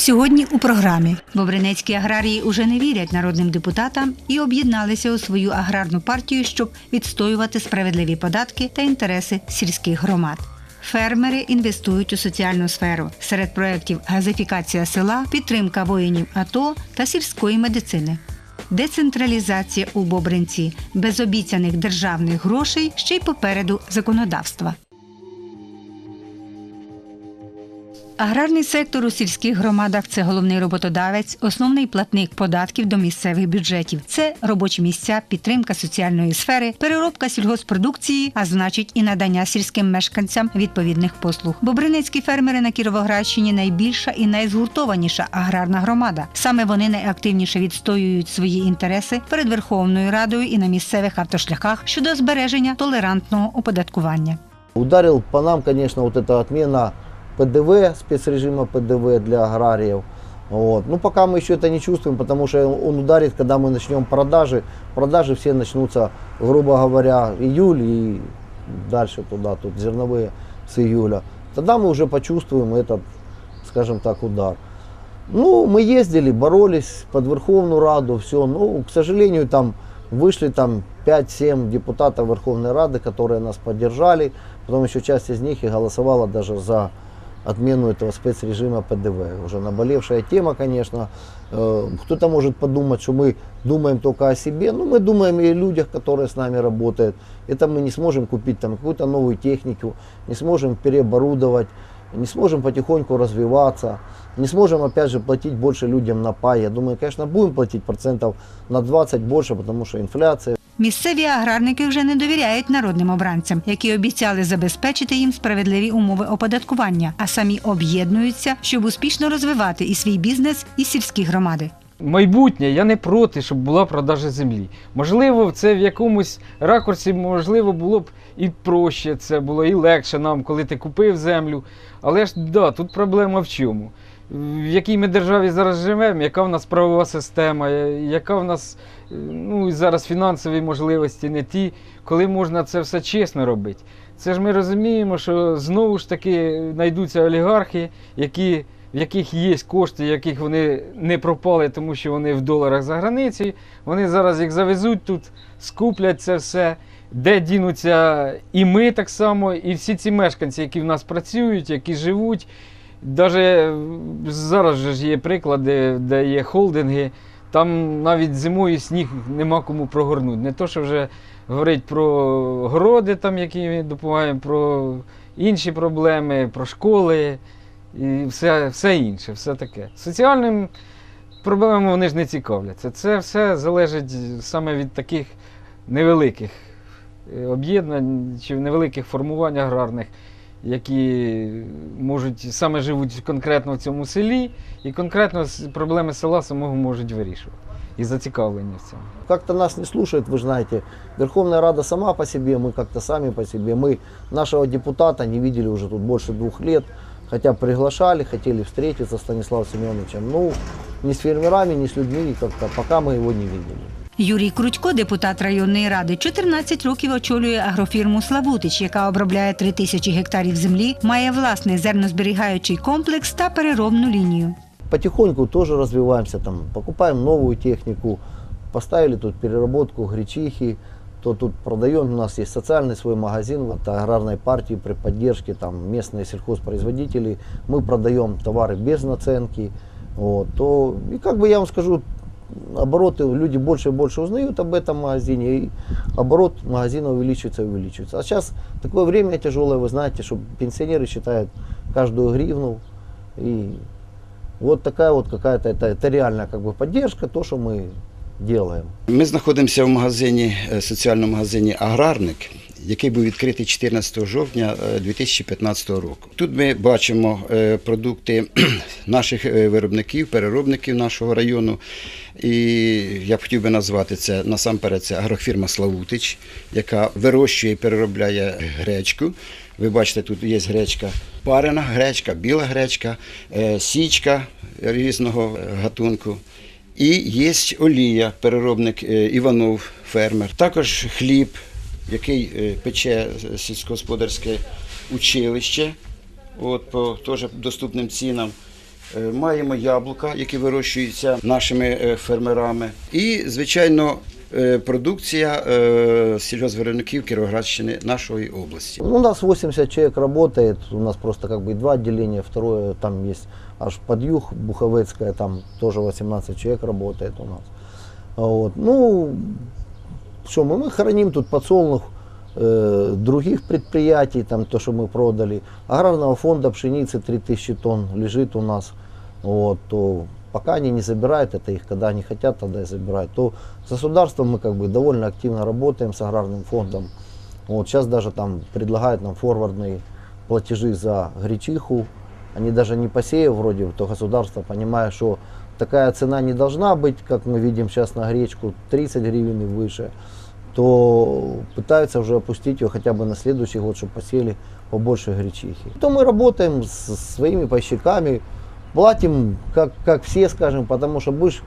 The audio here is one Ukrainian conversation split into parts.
Сьогодні у програмі Бобринецькі аграрії уже не вірять народним депутатам і об'єдналися у свою аграрну партію, щоб відстоювати справедливі податки та інтереси сільських громад. Фермери інвестують у соціальну сферу. Серед проєктів газифікація села, підтримка воїнів АТО та сільської медицини. Децентралізація у Бобринці без обіцяних державних грошей ще й попереду законодавства. Аграрний сектор у сільських громадах це головний роботодавець, основний платник податків до місцевих бюджетів. Це робочі місця, підтримка соціальної сфери, переробка сільгоспродукції, а значить і надання сільським мешканцям відповідних послуг. Бобринецькі фермери на Кіровоградщині найбільша і найзгуртованіша аграрна громада. Саме вони найактивніше відстоюють свої інтереси перед Верховною Радою і на місцевих автошляхах щодо збереження толерантного оподаткування. Ударил по нам, конечно, вот эта отмена ПДВ, спецрежима ПДВ для аграриев. Вот. Ну, пока мы еще это не чувствуем, потому что он ударит, когда мы начнем продажи. Продажи все начнутся, грубо говоря, июль и дальше туда, тут зерновые с июля. Тогда мы уже почувствуем этот, скажем так, удар. Ну, мы ездили, боролись под Верховную Раду, все. Ну, к сожалению, там вышли там 5-7 депутатов Верховной Рады, которые нас поддержали. Потом еще часть из них и голосовала даже за отмену этого спецрежима ПДВ. Уже наболевшая тема, конечно. Э, Кто-то может подумать, что мы думаем только о себе, но мы думаем и о людях, которые с нами работают. Это мы не сможем купить там какую-то новую технику, не сможем переоборудовать, не сможем потихоньку развиваться, не сможем опять же платить больше людям на пай. Я думаю, конечно, будем платить процентов на 20 больше, потому что инфляция, Місцеві аграрники вже не довіряють народним обранцям, які обіцяли забезпечити їм справедливі умови оподаткування, а самі об'єднуються, щоб успішно розвивати і свій бізнес, і сільські громади. Майбутнє я не проти, щоб була продажа землі. Можливо, це в якомусь ракурсі, можливо, було б і проще, це було і легше нам, коли ти купив землю. Але ж да, тут проблема в чому? В якій ми державі зараз живемо, яка в нас правова система, яка в нас е, ну, зараз фінансові можливості не ті, коли можна це все чесно робити. Це ж ми розуміємо, що знову ж таки знайдуться олігархи, які в яких є кошти, яких вони не пропали, тому що вони в доларах за границею. Вони зараз їх завезуть тут, скуплять це все, де дінуться і ми так само, і всі ці мешканці, які в нас працюють, які живуть. Даже зараз же ж є приклади, де є холдинги, там навіть зимою сніг нема кому прогорнути. Не то, що вже говорить про городи, там, які ми допомагаємо, про інші проблеми, про школи і все, все інше, все таке. Соціальним проблемам вони ж не цікавляться. Це все залежить саме від таких невеликих е, об'єднань чи невеликих формувань аграрних, які можуть саме живуть конкретно в цьому селі, і конкретно с- проблеми села самого можуть вирішувати. І зацікавлені в цьому. как-то нас не слушает, вы знаете. Верховная Рада сама по себе, мы как-то сами по себе. Мы нашего депутата не видели уже тут больше двух лет. Хотя приглашали, хотели встретиться с Станиславом Семеновичем. Ну, ни с фермерами, ни с людьми как-то пока мы его не видели. Юрій Крутько, депутат районної ради, 14 років очолює агрофірму Славутич, яка обробляє 3 тисячі гектарів землі, має власний зернозберігаючий комплекс та переробну лінію. Потихоньку тоже развиваемся, там, покупаем новую технику, поставили тут переработку гречихи, то тут продаем, у нас есть социальный свой магазин вот, аграрной партии при поддержке там, местные сельхозпроизводители, мы продаем товары без наценки, вот, то, и как бы я вам скажу, обороты, люди больше и больше узнают об этом магазине, и оборот магазина увеличивается и увеличивается. А сейчас такое время тяжелое, вы знаете, что пенсионеры считают каждую гривну, и вот такая вот какая-то, это, это реальная как бы поддержка, то, что мы делаем. Ми знаходимося в магазині, е, соціальному магазині Аграрник, який був відкритий 14 жовтня е, 2015 року. Тут ми бачимо е, продукти наших е, виробників, переробників нашого району. І я б хотів би назвати це насамперед це агрофірма Славутич, яка вирощує і переробляє гречку. Ви бачите, тут є гречка, парена гречка, біла гречка, е, січка різного е, гатунку. І є олія, переробник е, Іванов, фермер. Також хліб, який е, пече сільськогосподарське училище, от, по теж доступним цінам. Е, Маємо яблука, які вирощуються нашими е, фермерами. І, звичайно, продукція сільгоспвиробників Кіровоградщини нашої області. Ну, У нас 80 человек работает, у нас просто как бы два отделения, второе там есть аж под юг, Буховецкая, там тоже 18 человек работает у нас. Вот. Ну, что мы, мы храним тут подсолнух э, других предприятий, там то, что мы продали. Аграрного фонда пшеницы 3000 тонн лежит у нас. Вот, то пока они не забирают это их, когда они хотят, тогда и забирают. То с государством мы как бы довольно активно работаем с аграрным фондом. Вот сейчас даже там предлагают нам форвардные платежи за гречиху. Они даже не посеяв вроде, то государство, понимая, что такая цена не должна быть, как мы видим сейчас на гречку, 30 гривен и выше, то пытаются уже опустить ее хотя бы на следующий год, чтобы посеяли побольше гречихи. То мы работаем с своими пайщиками, платим как, как все, скажем, потому что будешь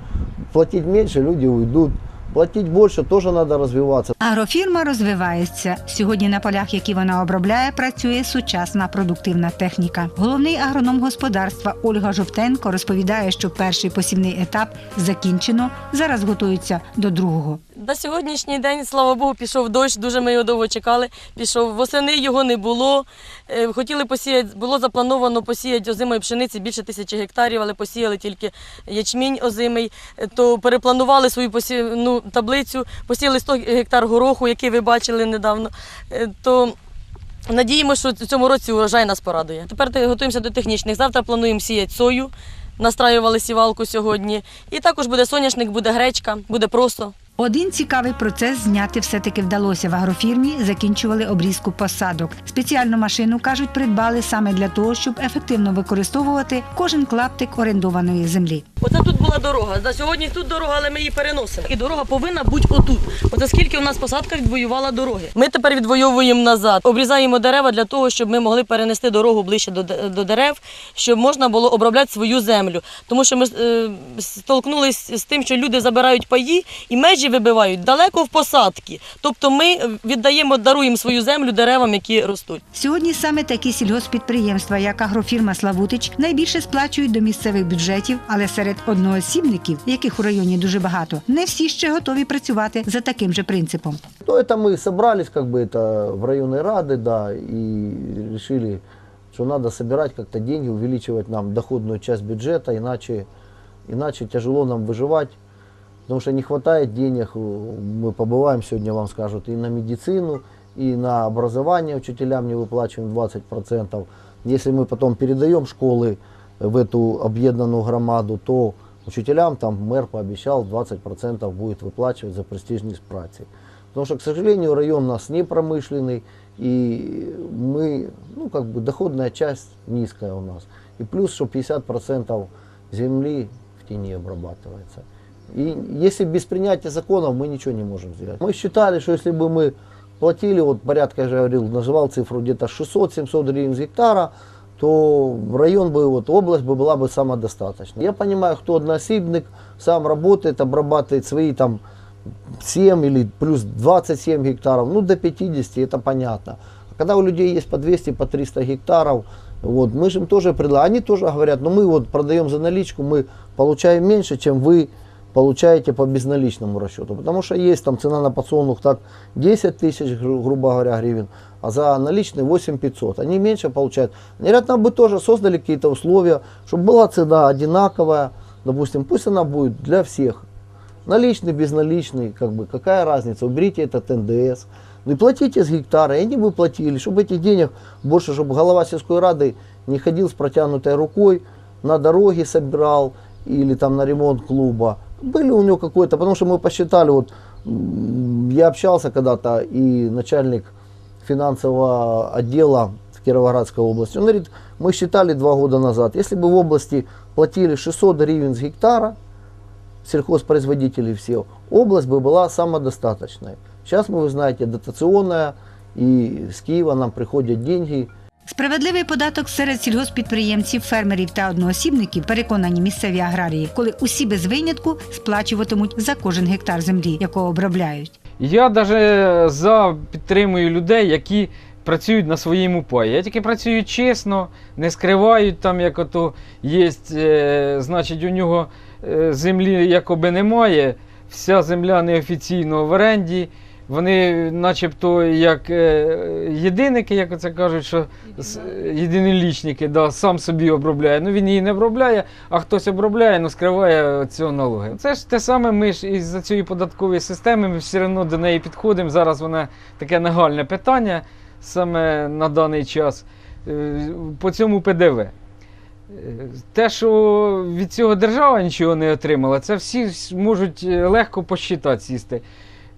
платить меньше, люди уйдут. Платить больше тоже надо развиваться. Агрофірма розвивається. Сьогодні на полях, які вона обробляє, працює сучасна продуктивна техніка. Головний агроном господарства Ольга Жовтенко розповідає, що перший посівний етап закінчено. Зараз готуються до другого. На сьогоднішній день, слава Богу, пішов дощ, дуже ми його довго чекали. Пішов восени його не було. Е, Хотіли посіяти, було заплановано посіяти озимої пшениці більше тисячі гектарів, але посіяли тільки ячмінь озимий. Е, То перепланували свою посівну таблицю, посіяли 100 гектар гороху, який ви бачили недавно. Е, То надіємося, що в цьому році урожай нас порадує. Тепер готуємося до технічних. Завтра плануємо сіяти сою. Настраювали сівалку сьогодні. І також буде соняшник, буде гречка, буде просто. Один цікавий процес зняти все-таки вдалося в агрофірмі. Закінчували обрізку посадок. Спеціальну машину кажуть, придбали саме для того, щоб ефективно використовувати кожен клаптик орендованої землі. Оце тут була дорога. На сьогодні тут дорога, але ми її переносимо. І дорога повинна бути отут. Оце скільки у нас посадка відвоювала дороги. Ми тепер відвоюємо назад. Обрізаємо дерева для того, щоб ми могли перенести дорогу ближче до, до дерев, щоб можна було обробляти свою землю. Тому що ми е, столкнулися з тим, що люди забирають паї і межі вибивають далеко в посадки. Тобто ми віддаємо, даруємо свою землю деревам, які ростуть. Сьогодні саме такі сільгоспідприємства, як агрофірма Славутич, найбільше сплачують до місцевих бюджетів, але серед одноосібників, яких у районі дуже багато, не всі ще готові працювати за таким же принципом. Ну, это мы собрались как бы это в районной рады, да, и решили, что надо собирать как-то деньги, увеличивать нам доходную часть бюджета, иначе, иначе тяжело нам выживать, потому что не хватает денег, мы побываем сегодня, вам скажут, и на медицину, и на образование учителям не выплачиваем 20%. Если мы потом передаем школы в эту объединенную громаду, то учителям там мэр пообещал 20% будет выплачивать за престижность працы. Потому что, к сожалению, район у нас не промышленный, и мы, ну, как бы доходная часть низкая у нас. И плюс, что 50% земли в тени обрабатывается. И если без принятия законов мы ничего не можем сделать. Мы считали, что если бы мы платили, вот порядка, я же говорил, называл цифру где-то 600-700 гривен с гектара, то район бы, вот область бы была бы самодостаточна. Я понимаю, кто односибник, сам работает, обрабатывает свои там 7 или плюс 27 гектаров, ну до 50, это понятно. А когда у людей есть по 200, по 300 гектаров, вот, мы же им тоже предлагаем, они тоже говорят, ну мы вот продаем за наличку, мы получаем меньше, чем вы получаете по безналичному расчету. Потому что есть там цена на подсолнух так 10 тысяч, гру- грубо говоря, гривен, а за наличный 8 500. Они меньше получают. Нам бы тоже создали какие-то условия, чтобы была цена одинаковая, допустим, пусть она будет для всех. Наличный, безналичный, как бы, какая разница, уберите этот НДС. Ну и платите с гектара, и они бы платили, чтобы этих денег больше, чтобы голова сельской рады не ходил с протянутой рукой, на дороги собирал или там на ремонт клуба. Были у него какой-то, потому что мы посчитали, вот м, я общался когда-то и начальник финансового отдела в Кировоградской области, он говорит, мы считали два года назад, если бы в области платили 600 гривен с гектара, сельхозпроизводителей все, область бы была самодостаточной. Сейчас мы, вы знаете, дотационная, и с Киева нам приходят деньги, Справедливий податок серед сільгоспідприємців, фермерів та одноосібників, переконані місцеві аграрії, коли усі без винятку сплачуватимуть за кожен гектар землі, яку обробляють. Я навіть за підтримую людей, які працюють на своєму паї. Я тільки працюю чесно, не скривають там, як ото є, е, значить, у нього е, землі якоби немає. Вся земля неофіційно в оренді. Вони, начебто, як е, єдиники, як це кажуть, що єдинолічники, да, сам собі обробляє. Ну він її не обробляє, а хтось обробляє, ну скриває цього налоги. Це ж те саме, ми ж із-за цієї податкової системи ми все одно до неї підходимо. Зараз вона таке нагальне питання саме на даний час е, по цьому ПДВ. Е, Те, що від цього держава нічого не отримала, це всі можуть легко посчитати сісти.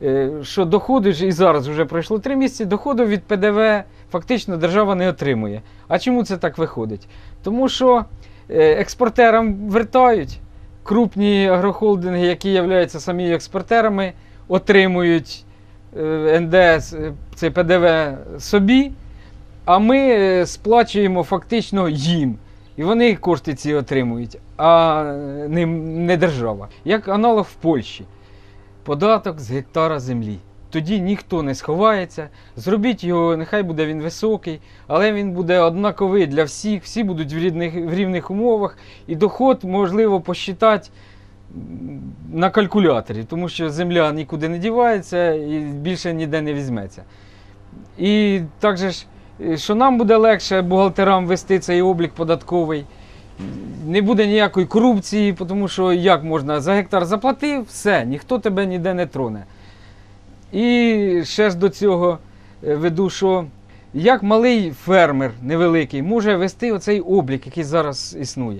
Е, Що доходи і зараз вже пройшло три місяці, доходу від ПДВ фактично держава не отримує. А чому це так виходить? Тому що е, експортерам вертають, крупні агрохолдинги, які являються самі експортерами, отримують е, НДС, е, це ПДВ собі, а ми сплачуємо фактично їм. І вони кошти ці отримують, а не, не держава. Як аналог в Польщі. Податок з гектара землі. Тоді ніхто не сховається. Зробіть його, нехай буде він високий, але він буде однаковий для всіх, всі будуть в, рідних, в рівних умовах, і доход можливо посчитати на калькуляторі, тому що земля нікуди не дівається і більше ніде не візьметься. І також, е, що нам буде легше бухгалтерам вести цей облік податковий. Не буде ніякої корупції, тому що як можна за гектар заплатив, все, ніхто тебе ніде не троне. І ще ж до цього е, веду, що як малий фермер невеликий може вести оцей облік, який зараз існує.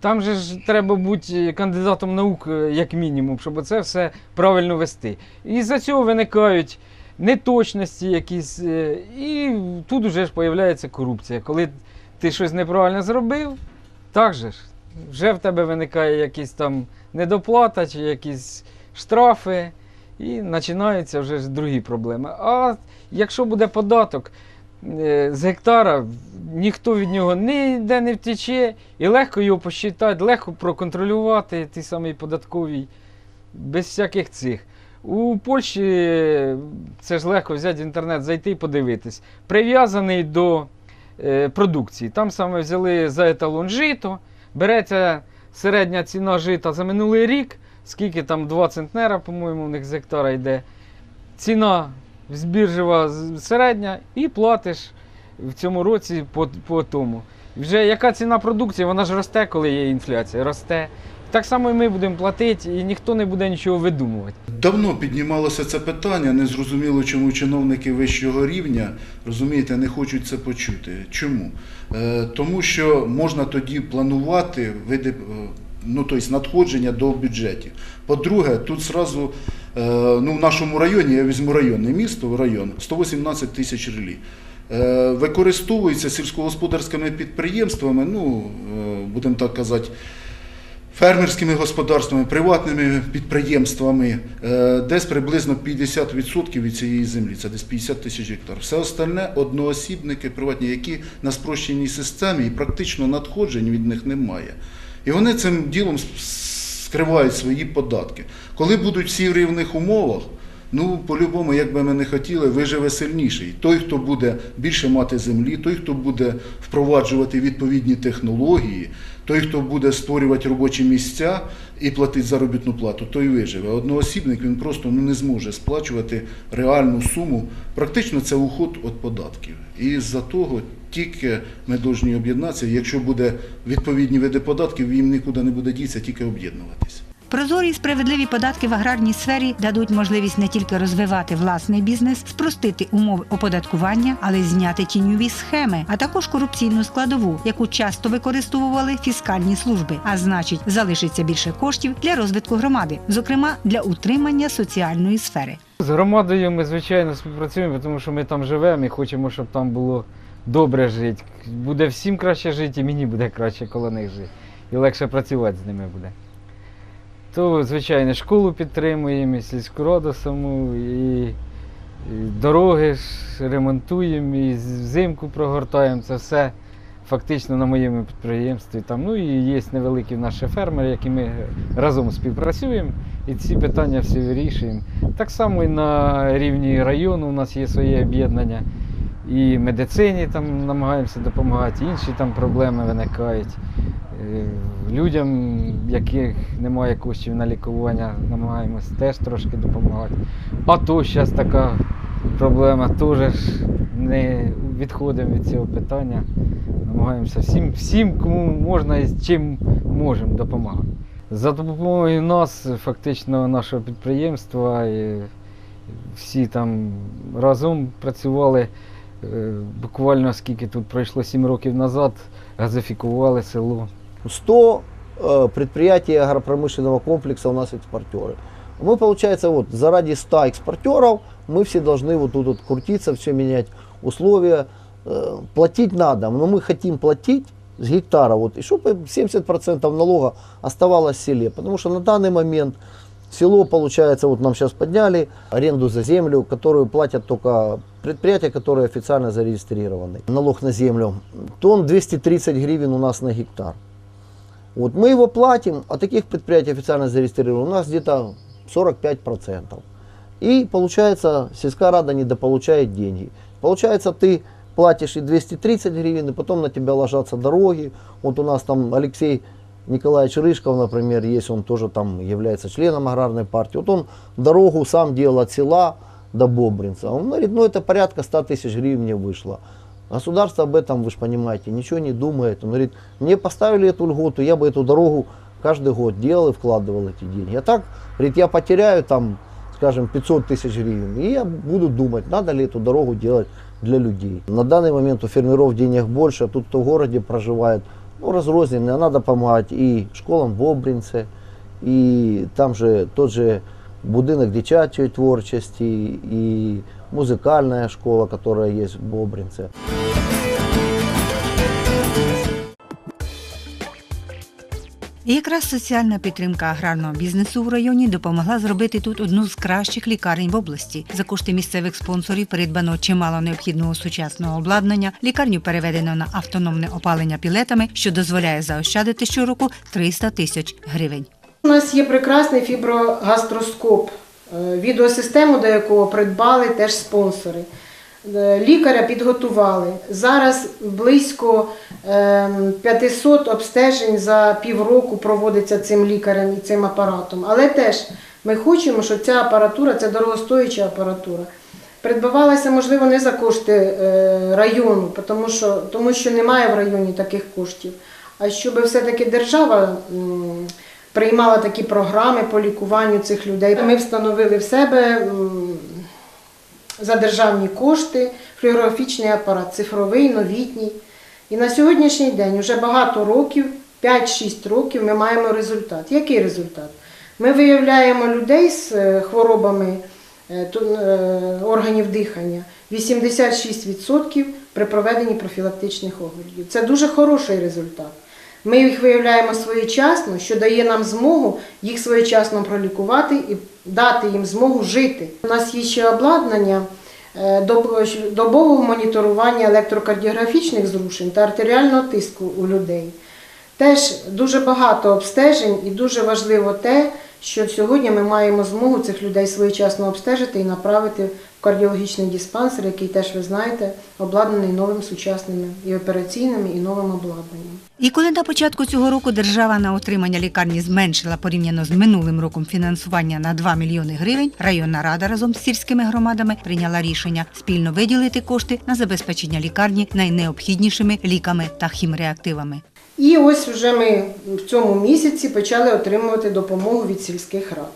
Там же ж треба бути кандидатом наук, е, як мінімум, щоб це все правильно вести. І за цього виникають неточності якісь. е, І тут вже ж появляється корупція. Коли ти щось неправильно зробив, так же ж, вже в тебе виникає якісь там недоплата чи якісь штрафи, і починаються вже другі проблеми. А якщо буде податок е, з гектара, ніхто від нього ніде не втече, і легко його посчитати, легко проконтролювати, ті самий податковий, без всяких цих. У Польщі е, це ж легко взяти в інтернет, зайти і подивитись. Прив'язаний до продукції. Там саме взяли за еталон жито, береться середня ціна жита за минулий рік, скільки там 2 центнера, по-моєму, у них з гектара йде. Ціна збіржева середня і платиш в цьому році по, по тому. Вже яка ціна продукції, вона ж росте, коли є інфляція, росте. Так само і ми будемо платити, і ніхто не буде нічого видумувати. Давно піднімалося це питання, не зрозуміло, чому чиновники вищого рівня, розумієте, не хочуть це почути. Чому? Е, тому що можна тоді планувати види, е, ну, тобто надходження до бюджетів. По-друге, тут зразу, е, ну, в нашому районі, я візьму районне місто, район, 118 тисяч релі. Використовується сільськогосподарськими підприємствами, ну, будемо так казати, фермерськими господарствами, приватними підприємствами, е, десь приблизно 50% від цієї землі, це десь 50 тисяч гектар. Все остальне одноосібники приватні, які на спрощеній системі і практично надходжень від них немає. І вони цим ділом скривають свої податки. Коли будуть всі в рівних умовах, Ну, по-любому, як би ми не хотіли, виживе сильніший. Той, хто буде більше мати землі, той, хто буде впроваджувати відповідні технології, той, хто буде створювати робочі місця і платити заробітну плату, той виживе. Одноосібник він просто ну, не зможе сплачувати реальну суму. Практично це уход від податків. І з-за того тільки ми повинні об'єднатися. Якщо буде відповідні види податків, їм нікуди не буде дітися, тільки об'єднуватися. Прозорі і справедливі податки в аграрній сфері дадуть можливість не тільки розвивати власний бізнес, спростити умови оподаткування, але й зняти тіньові схеми, а також корупційну складову, яку часто використовували фіскальні служби. А значить, залишиться більше коштів для розвитку громади, зокрема для утримання соціальної сфери. З громадою ми, звичайно, співпрацюємо, тому що ми там живемо і хочемо, щоб там було добре жити. Буде всім краще жити, і мені буде краще коло них жити. І легше працювати з ними буде. То, звичайно, школу підтримуємо, і сільську раду саму, і дороги ж ремонтуємо, і взимку прогортаємо. Це все фактично на моєму підприємстві. Там, ну і є невеликі наші фермери, які ми разом співпрацюємо і ці питання всі вирішуємо. Так само і на рівні району у нас є своє об'єднання. і медицині там намагаємося допомагати, інші там проблеми виникають. Е, Людям, яких немає коштів на лікування, намагаємось теж трошки допомагати. А то зараз така проблема, теж не відходимо від цього питання. Намагаємося всім, всім, кому можна і з чим можемо допомагати. За допомогою нас, фактично, нашого підприємства, і всі там разом працювали. Е, Буквально скільки тут пройшло 7 років назад, газифікували село. 100 э, предприятий агропромышленного комплекса у нас экспортеры. Мы, получается, вот заради 100 экспортеров мы все должны вот тут вот крутиться, все менять условия. Э, платить надо, но мы хотим платить с гектара, вот, и чтобы 70% налога оставалось в селе. Потому что на данный момент село, получается, вот нам сейчас подняли аренду за землю, которую платят только предприятия, которые официально зарегистрированы. Налог на землю. Тон 230 гривен у нас на гектар. Вот мы его платим, а таких предприятий официально зарегистрировано у нас где-то 45%. И получается, сельская рада недополучает деньги. Получается, ты платишь и 230 гривен, и потом на тебя ложатся дороги. Вот у нас там Алексей Николаевич Рыжков, например, есть, он тоже там является членом аграрной партии. Вот он дорогу сам делал от села до Бобринца. Он говорит, ну это порядка 100 тысяч гривен мне вышло. Государство об этом, вы же понимаете, ничего не думает. Он говорит, мне поставили эту льготу, я бы эту дорогу каждый год делал и вкладывал эти деньги. А так, говорит, я потеряю там, скажем, 500 тысяч гривен, и я буду думать, надо ли эту дорогу делать для людей. На данный момент у фермеров денег больше, а тут кто в городе проживает, ну, разрозненные, надо помогать и школам в Обринце, и там же тот же будинок дитячої творчості, і музикальна школа, которая есть в Бобринце. І якраз соціальна підтримка аграрного бізнесу в районі допомогла зробити тут одну з кращих лікарень в області. За кошти місцевих спонсорів придбано чимало необхідного сучасного обладнання. Лікарню переведено на автономне опалення пілетами, що дозволяє заощадити щороку 300 тисяч гривень. У нас є прекрасний фіброгастроскоп, відеосистему, до якого придбали теж спонсори. Е, Лікаря підготували. Зараз близько ем, 500 обстежень за півроку проводиться цим лікарем і цим апаратом. Але теж ми хочемо, щоб ця апаратура, це дорогостояча апаратура, придбавалася, можливо, не за кошти е, району, тому що, тому що немає в районі таких коштів. А щоб все-таки держава приймала такі програми по лікуванню цих людей. Ми встановили в себе за державні кошти флюорографічний апарат, цифровий, новітній. І на сьогоднішній день вже багато років, 5-6 років, ми маємо результат. Який результат? Ми виявляємо людей з е, хворобами е, е, органів дихання 86% при проведенні профілактичних оглядів. Це дуже хороший результат. Ми їх виявляємо своєчасно, що дає нам змогу їх своєчасно пролікувати і дати їм змогу жити. У нас є ще обладнання е, добового моніторування електрокардіографічних зрушень та артеріального тиску у людей. Теж дуже багато обстежень і дуже важливо те, що сьогодні ми маємо змогу цих людей своєчасно обстежити і направити в кардіологічний диспансер, який теж ви знаєте, обладнаний новим сучасними і операційними, і новим обладнанням. І коли на початку цього року держава на отримання лікарні зменшила порівняно з минулим роком фінансування на 2 мільйони гривень, районна рада разом з сільськими громадами прийняла рішення спільно виділити кошти на забезпечення лікарні найнеобхіднішими ліками та хімреактивами. І ось вже ми в цьому місяці почали отримувати допомогу від сільських рад.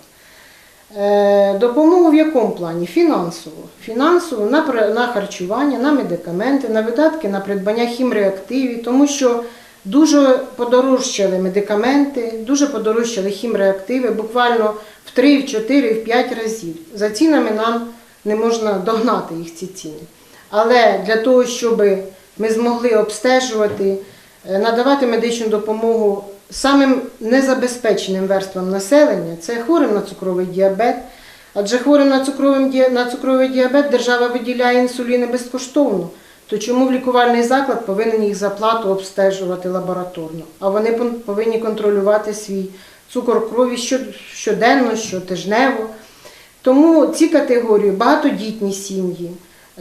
Е, Допомогу в якому плані? Фінансово. Фінансово на, харчування, на медикаменти, на видатки на придбання хімреактивів, тому що дуже подорожчали медикаменти, дуже подорожчали хімреактиви, буквально в 3, в 4, в 5 разів. За цінами нам не можна догнати їх ці ціни. Але для того, щоб ми змогли обстежувати, надавати медичну допомогу самим незабезпеченим верствам населення, це хворим на цукровий діабет. Адже хворим на цукровий, на цукровий діабет держава виділяє інсуліни безкоштовно. То чому в лікувальний заклад повинен їх за плату обстежувати лабораторно? А вони повинні контролювати свій цукор крові щоденно, щотижнево. Тому ці категорії багатодітні сім'ї,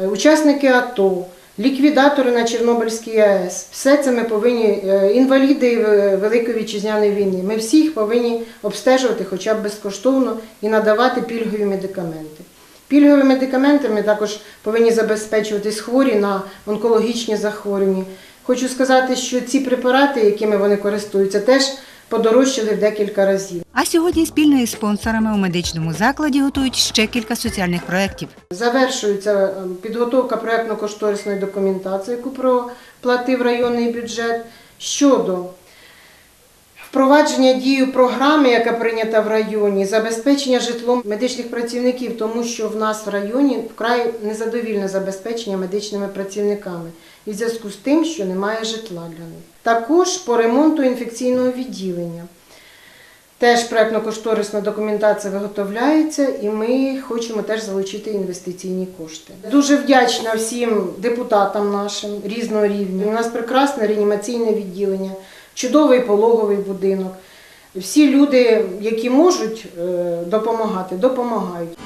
е, учасники АТО, ліквідатори на Чорнобильській АЕС. Все це ми повинні, е, інваліди Великої вітчизняної війни. Ми всі їх повинні обстежувати хоча б безкоштовно і надавати пільгові медикаменти. Пільгові медикаменти ми також повинні забезпечуватись хворі на онкологічні захворювання. Хочу сказати, що ці препарати, якими вони користуються, теж подорожчали в декілька разів. А сьогодні спільно із спонсорами у медичному закладі готують ще кілька соціальних проєктів. Завершується е, підготовка проєктно-кошторисної документації, яку проплатив районний бюджет щодо впровадження дію програми, яка прийнята в районі, забезпечення житлом медичних працівників, тому що в нас в районі вкрай незадовільне забезпечення медичними працівниками і в зв'язку з тим, що немає житла для них. Також по ремонту інфекційного відділення. Теж проєктно-кошторисна документація виготовляється, і ми хочемо теж залучити інвестиційні кошти. Дуже вдячна всім депутатам нашим різного рівня. У нас прекрасне реанімаційне відділення, чудовий пологовий будинок. Всі люди, які можуть е, допомагати, допомагають.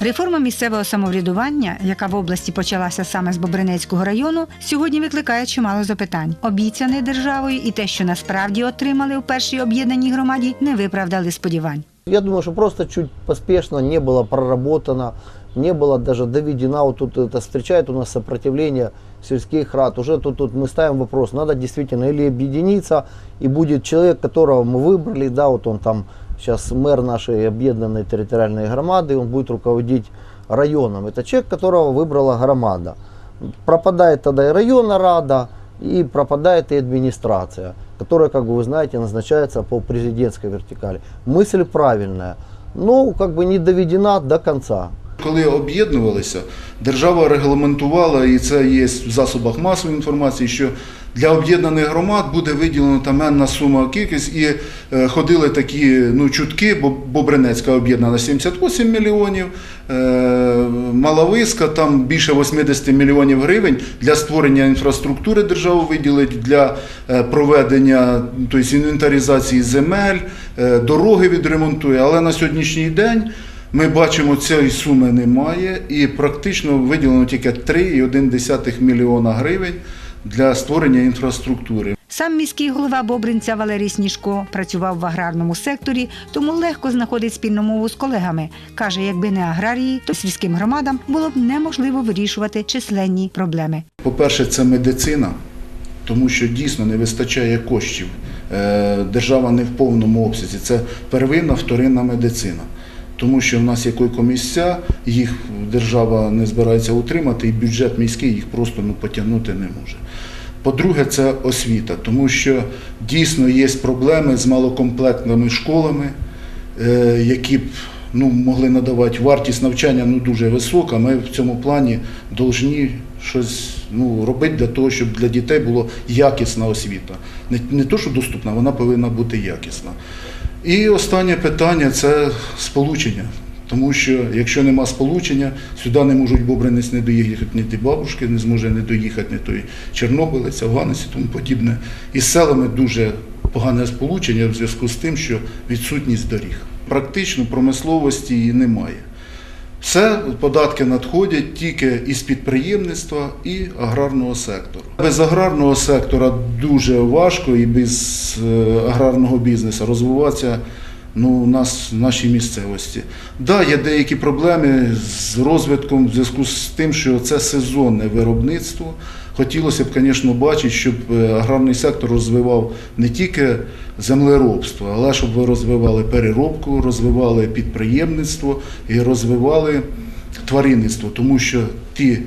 Реформа місцевого самоврядування, яка в області почалася саме з Бобринецького району, сьогодні викликає чимало запитань. Обіцяне державою і те, що насправді отримали у першій об'єднаній громаді, не виправдали сподівань. Я думаю, что просто чуть поспешно не было проработано, не было даже доведена. Вот тут это встречает у нас сопротивление сельских рад. Уже тут, тут мы ставим вопрос, надо действительно или объединиться, и будет человек, которого мы выбрали, да, вот он там сейчас мэр нашей объединенной территориальной громады, он будет руководить районом. Это человек, которого выбрала громада. Пропадает тогда и районная рада, и пропадает и администрация, которая, как бы вы знаете, назначается по президентской вертикали. Мысль правильная, но как бы не доведена до конца. Коли об'єднувалися, держава регламентувала, і це є в засобах масової інформації, що для об'єднаних громад буде виділена там енна сума кількість, і е, ходили такі ну, чутки, бо Бобринецька об'єднана 78 мільйонів, е, Малависька там більше 80 мільйонів гривень для створення інфраструктури держава виділить для е, проведення тобто, інвентаризації земель, дороги відремонтує. Але на сьогоднішній день ми бачимо, цієї суми немає, і практично виділено тільки 3,1 мільйона гривень для створення інфраструктури. Сам міський голова Бобринця Валерій Сніжко працював в аграрному секторі, тому легко знаходить спільну мову з колегами. Каже, якби не аграрії, то сільським громадам було б неможливо вирішувати численні проблеми. По-перше, це медицина, тому що дійсно не вистачає коштів. Е, Держава не в повному обсязі. Це первинна, вторинна медицина. Тому що в нас є койкомісця, їх держава не збирається утримати, і бюджет міський їх просто ну, потягнути не може. По-друге, це освіта, тому що дійсно є проблеми з малокомплектними школами, е, які б ну, могли надавати вартість навчання ну, дуже висока. Ми в цьому плані повинні щось ну, робити для того, щоб для дітей була якісна освіта. Не, не то, що доступна, вона повинна бути якісна. І останнє питання це сполучення. Тому що якщо нема сполучення, сюди не можуть бобринець не доїхати ні ті бабушки, не зможе не доїхати ні той Чорнобилець, афганець і тому подібне. І з селами дуже погане сполучення в зв'язку з тим, що відсутність доріг. Практично промисловості її немає. Все податки надходять тільки із підприємництва і аграрного сектору. Без аграрного сектора дуже важко і без е, аграрного бізнесу розвиватися ну, у нас в нашій місцевості. Да, є деякі проблеми з розвитком в зв'язку з тим, що це сезонне виробництво. Хотілося б, звісно, бачити, щоб е, аграрний сектор розвивав не тільки землеробство, але щоб ви розвивали переробку, розвивали підприємництво і розвивали тваринництво, тому що ті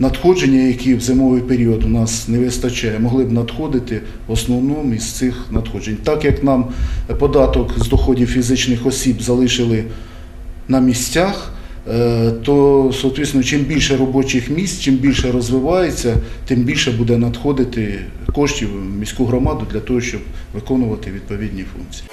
надходження, які в зимовий період у нас не вистачає, могли б надходити в основному із цих надходжень. Так як нам податок з доходів фізичних осіб залишили на місцях, е, то, соответственно, чим більше робочих місць, чим більше розвивається, тим більше буде надходити коштів в міську громаду для того, щоб виконувати відповідні функції.